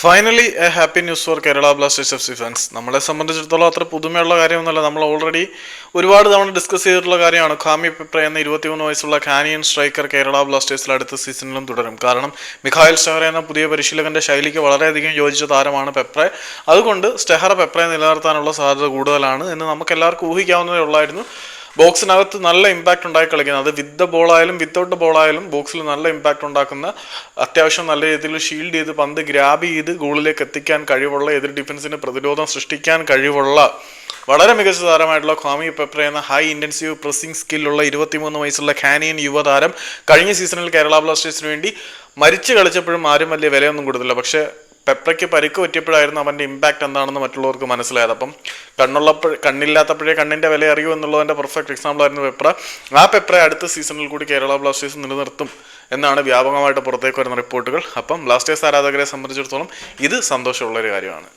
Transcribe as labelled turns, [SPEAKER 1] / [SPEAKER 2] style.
[SPEAKER 1] Finally a happy news for Kerala Blasters F C fans നമ്മളെ സംബന്ധിച്ചിടത്തോളം അത്ര പുതുമയുള്ള കാര്യമൊന്നുമല്ല. നമ്മൾ ഓൾറെഡി ഒരുപാട് തവണ ഡിസ്കസ് ചെയ്തിട്ടുള്ള കാര്യമാണ്. ഖാമി പെപ്ര എന്ന ഇരുപത്തിമൂന്ന് വയസ്സുള്ള കാനിയൻ സ്ട്രൈക്കർ കേരള ബ്ലാസ്റ്റേഴ്സിൽ അടുത്ത സീസണിലും തുടരും. കാരണം മിഖായൽ സ്റ്റെഹർ എന്ന പുതിയ പരിശീലകന്റെ ശൈലിക്ക് വളരെയധികം യോജിച്ച താരമാണ് പെപ്രെ. അതുകൊണ്ട് സ്റ്റെഹറ പെപ്രയെ നിലനിർത്താനുള്ള സാധ്യത കൂടുതലാണ് എന്ന് നമുക്ക് എല്ലാവർക്കും ഊഹിക്കാവുന്നതേ ഉള്ളായിരുന്നു. ബോക്സിനകത്ത് നല്ല ഇമ്പാക്റ്റ് ഉണ്ടാക്കി കളിക്കുന്നത്. അത് വിത്ത് ദ ബോളായാലും വിത്തൗട്ട് ബോളായാലും ബോക്സിൽ നല്ല ഇമ്പാക്റ്റ് ഉണ്ടാക്കുന്ന അത്യാവശ്യം നല്ല രീതിയിൽ ഷീൽഡ് ചെയ്ത് പന്ത് ഗ്രാബ് ചെയ്ത് ഗോളിലേക്ക് എത്തിക്കാൻ കഴിവുള്ള എതിർ ഡിഫൻസിന് പ്രതിരോധം സൃഷ്ടിക്കാൻ കഴിവുള്ള വളരെ മികച്ച താരമായിട്ടുള്ള ഖാമി പെപ്ര എന്ന ഹൈ ഇന്റൻസീവ് പ്രസിംഗ് സ്കില്ലുള്ള ഇരുപത്തിമൂന്ന് വയസ്സുള്ള കാനിയൻ യുവതാരം കഴിഞ്ഞ സീസണിൽ കേരള ബ്ലാസ്റ്റേഴ്സിന് വേണ്ടി മരിച്ചു കളിച്ചപ്പോഴും ആരും വലിയ വിലയൊന്നും കൊടുത്തില്ല. പക്ഷേ പെപ്രയ്ക്ക് പരിക്ക് പറ്റിയപ്പോഴായിരുന്നു അവന്റെ ഇമ്പാക്റ്റ് എന്താണെന്ന് മറ്റുള്ളവർക്ക് മനസ്സിലായത്. അപ്പം കണ്ണുള്ളപ്പോൾ കണ്ണില്ലാത്തപ്പോഴേ കണ്ണിന്റെ വില അറിയൂ എന്നുള്ളതിന്റെ പെർഫെക്റ്റ് എക്സാമ്പിൾ ആയിരുന്നു പെപ്ര. ആ പെപ്ര അടുത്ത സീസണിൽ കൂടി കേരള ബ്ലാസ്റ്റേഴ്സ് നിലനിർത്തും എന്നാണ് വ്യാപകമായിട്ട് പുറത്തേക്ക് വരുന്ന റിപ്പോർട്ടുകൾ. അപ്പം ബ്ലാസ്റ്റേഴ്സ് ആരാധകരെ സംബന്ധിച്ചിടത്തോളം ഇത് സന്തോഷമുള്ളൊരു കാര്യമാണ്.